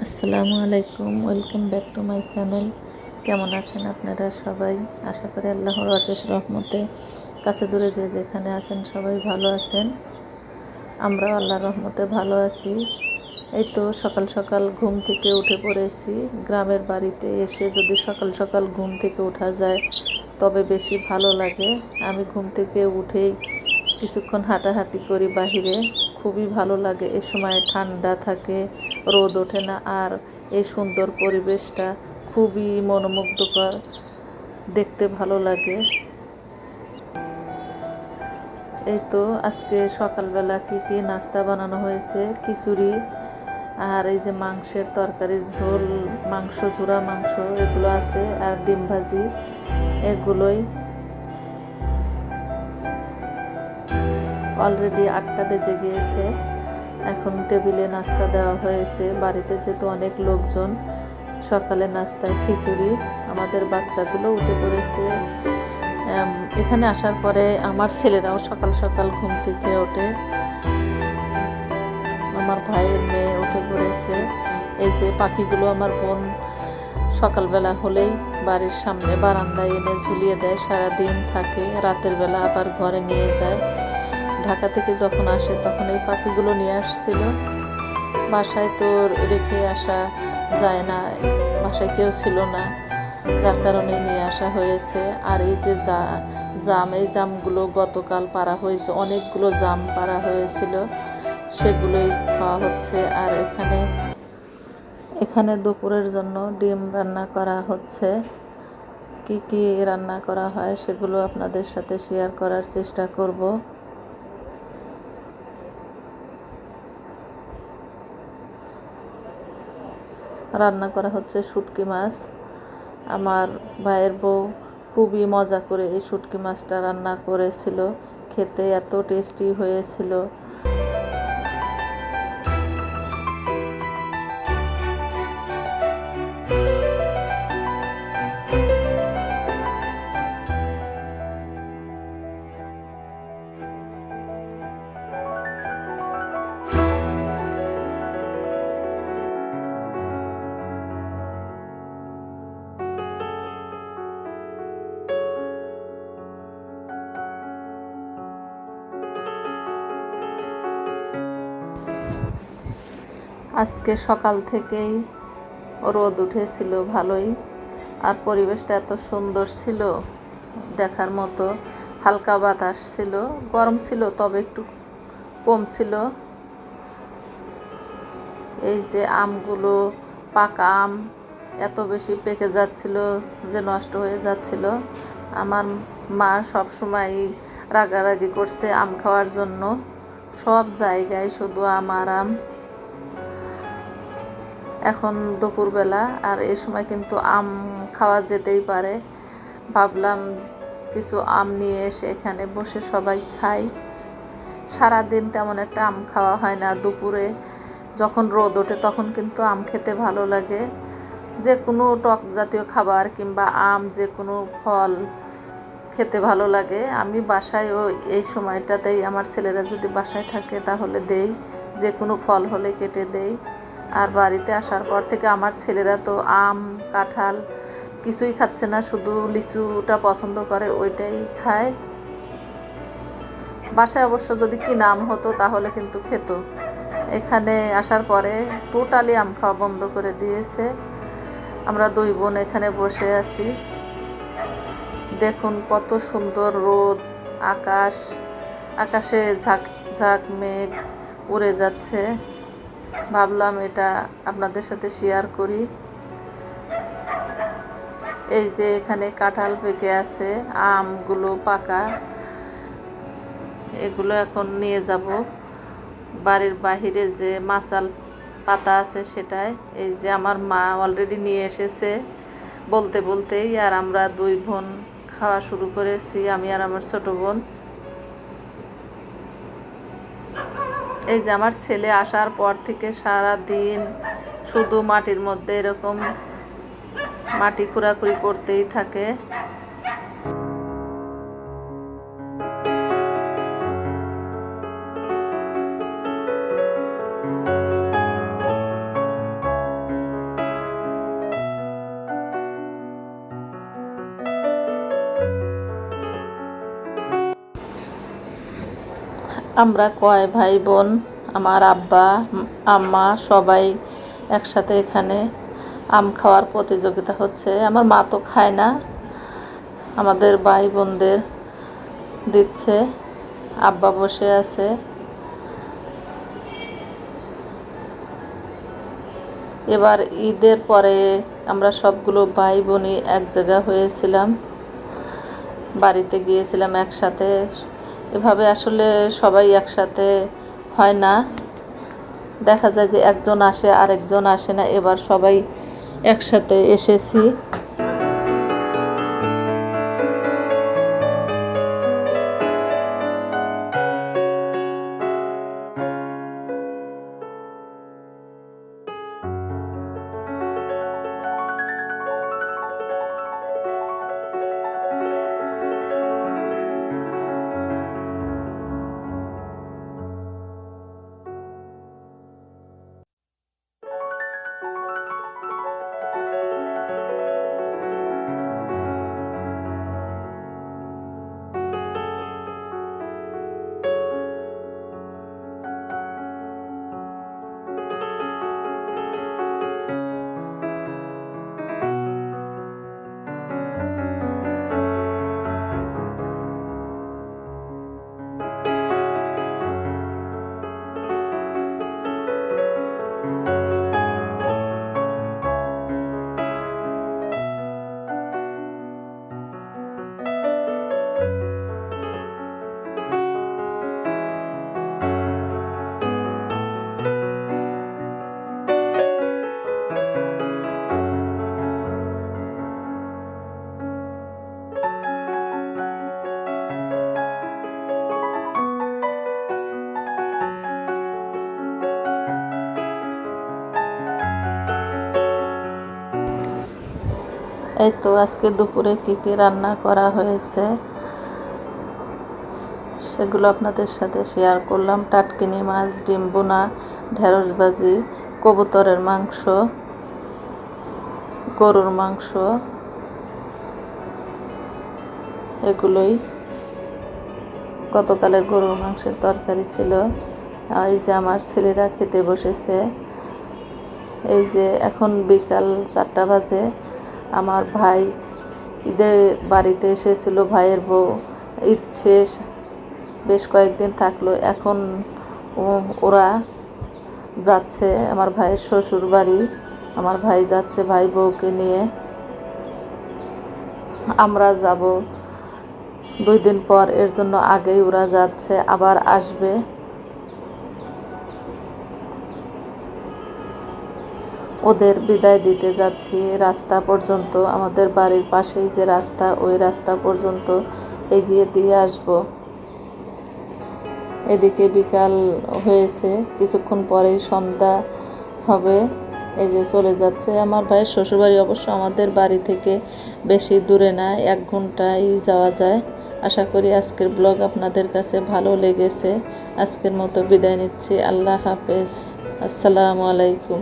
আসসালামু আলাইকুম, welcome back to my channel. কেমন আছেন আপনারা সবাই? আশা করি আল্লাহর অশেষ রহমতে কাছে দূরে যে যেখানে আছেন সবাই ভালো আছেন। আমরা আল্লাহর রহমতে ভালো আছি। এই তো সকাল সকাল ঘুম থেকে উঠে পড়েছি। গ্রামের বাড়িতে এসে যদি সকাল সকাল ঘুম থেকে উঠা যায়, তবে বেশি ভালো লাগে। আমি ঘুম থেকে উঠেই কিছুক্ষণ হাঁটাহাঁটি করি বাহিরে। খুবই ভালো লাগে। এ সময় ঠান্ডা থাকে, রোদ ওঠে না, আর এই সুন্দর পরিবেশটা খুবই মনোমুগ্ধকর। দেখতে ভালো লাগে। এই তো আজকে সকালবেলা কী কী নাস্তা বানানো হয়েছে? খিচুড়ি আর এই যে মাংসের তরকারির ঝোল, মাংস চূড়া মাংস, এগুলো আছে, আর ডিম ভাজি, এগুলোই অলরেডি আটটা বেজে গিয়েছে। এখন টেবিলে নাস্তা দেওয়া হয়েছে। বাড়িতে যেহেতু অনেক লোকজন, সকালে নাস্তায় খিচুড়ি। আমাদের বাচ্চাগুলো উঠে পড়েছে। এখানে আসার পরে আমার ছেলেরাও সকাল সকাল ঘুম থেকে ওঠে। আমার ভাইয়ের মেয়ে উঠে পড়েছে। এই যে পাখিগুলো আমার বোন সকালবেলা হলেই বাড়ির সামনে বারান্দায় এনে ঝুলিয়ে দেয় সারা দিন থাকে। রাতের বেলা আবার ঘরে নিয়ে যায়। ঢাকা থেকে যখন আসে তখন এই পাখিগুলো নিয়ে আসছিল। বাসায় তো রেখে আসা যায় না, বাসায় কেউ ছিল না, যার কারণে নিয়ে আসা হয়েছে। আর এই যে যা, জাম, এই জামগুলো গতকাল পারা হয়েছে, অনেকগুলো জাম পারা হয়েছিল, সেগুলোই খাওয়া হচ্ছে। আর এখানে এখানে দুপুরের জন্য ডিম রান্না করা হচ্ছে। কি কি রান্না করা হয় সেগুলো আপনাদের সাথে শেয়ার করার চেষ্টা করব। রান্না করা হচ্ছে শুটকি মাছ। আমার ভাইয়ের বউ খুবই মজা করে এই শুটকি মাছটা রান্না করেছিল। খেতে এত টেস্টি হয়েছিল। আজকে সকাল থেকেই রোদ উঠেছিল ভালোই, আর পরিবেশটা এত সুন্দর ছিল দেখার মতো। হালকা বাতাস ছিল, গরম ছিল, তবে একটু কম ছিল। এই যে আমগুলো, পাকা আম এত বেশি পেকে যাচ্ছিল যে নষ্ট হয়ে যাচ্ছিল। আমার মা সব সময় রাগারাগি করছে আম খাওয়ার জন্য। সব জায়গায় শুধু আমার আম। এখন দুপুরবেলা আর এই সময় কিন্তু আম খাওয়া যেতেই পারে। ভাবলাম কিছু আম নিয়ে এসে এখানে বসে সবাই খাই। সারাদিন তেমন একটা আম খাওয়া হয় না। দুপুরে যখন রোদ ওঠে তখন কিন্তু আম খেতে ভালো লাগে। যে কোনো টক জাতীয় খাবার কিংবা আম যে কোনো ফল খেতে ভালো লাগে। আমি বাসায় ও এই সময়টাতেই আমার ছেলেরা যদি বাসায় থাকে তাহলে দেই। যে কোনো ফল হলে কেটে দেই। আর বাড়িতে আসার পর থেকে আমার ছেলেরা তো আম, কাঁঠাল কিছুই খাচ্ছে না, শুধু লিচুটা পছন্দ করে ওইটাই খায়। বাসায় অবশ্য যদি কি নাম হতো তাহলে কিন্তু খেত। এখানে আসার পরে টোটালি আম খাওয়া বন্ধ করে দিয়েছে। আমরা দুই বোন এখানে বসে আছি। দেখুন কত সুন্দর রোদ, আকাশ। আকাশে ঝাঁক ঝাঁক, মেঘ উড়ে যাচ্ছে। ভাবলাম এটা আপনাদের সাথে শেয়ার করি। এই যে এখানে কাঁঠাল পেকে আছে, আমগুলো পাকা। এগুলো এখন নিয়ে যাব। বাড়ির বাহিরে যে মাচাল পাতা আছে সেটাই এই যে আমার মা অলরেডি নিয়ে এসেছে। বলতে বলতেই আর আমরা দুই বোন খাওয়া শুরু করেছি, আমি আর আমার ছোট বোন। এই যে আমার ছেলে আসার পর থেকে সারা দিন শুধু মাটির মধ্যে এরকম মাটি খোরাখুরি করতেই থাকে। আমরা কয় ভাই বোন, আমার আব্বা, আম্মা সবাই একসাথে এখানে আম খাওয়ার প্রতিযোগিতা হচ্ছে। আমার মা তো খায় না, আমাদের ভাই বোনদের দিচ্ছে, আব্বা বসে আছে। এবার ঈদের পরে আমরা সবগুলো ভাই বোনই এক জায়গা হয়েছিলাম, বাড়িতে গিয়েছিলাম একসাথে। এভাবে আসলে সবাই একসাথে হয় না। দেখা যায় যে একজন আসে, আরেকজন আসে না। এবার সবাই একসাথে এসেছি। এই তো আজকে দুপুরে কী কী রান্না করা হয়েছে, সেগুলো আপনাদের সাথে শেয়ার করলাম। টাটকিনি মাছ, ডিম বোনা, ঢেঁড়স ভাজি, কবুতরের মাংস, গরুর মাংস, এগুলোই। গতকালের গরুর মাংসের তরকারি ছিল। এই যে আমার ছেলেরা খেতে বসেছে। এই যে এখন বিকাল চারটা বাজে। আমার ভাই, ঈদের বাড়িতে এসেছিল, ভাইয়ের বউ। ঈদ শেষ, বেশ কয়েকদিন থাকল। এখন ওরা যাচ্ছে, আমার ভাইয়ের শ্বশুর বাড়ি আমার ভাই যাচ্ছে ভাই বউকে নিয়ে। আমরা যাব। দুই দিন পর এর জন্য আগেই ওরা যাচ্ছে, আবার আসবে। ওদের বিদায় দিতে যাচ্ছি। রাস্তা পর্যন্ত, আমাদের বাড়ির পাশেই যে রাস্তা, ওই রাস্তা পর্যন্ত এগিয়ে দিয়ে আসব। এদিকে বিকাল হয়েছে, কিছুক্ষণ পরেই সন্ধ্যা হবে। এই যে চলে যাচ্ছে আমার ভাইয়ের শ্বশুরবাড়ি, অবশ্য আমাদের বাড়ি থেকে বেশি দূরে না, এক ঘন্টায় যাওয়া যায়। আশা করি আজকের ব্লগ আপনাদের কাছে ভালো লেগেছে। আজকের মতো বিদায় নিচ্ছি। আল্লাহ হাফেজ। আসসালামু আলাইকুম।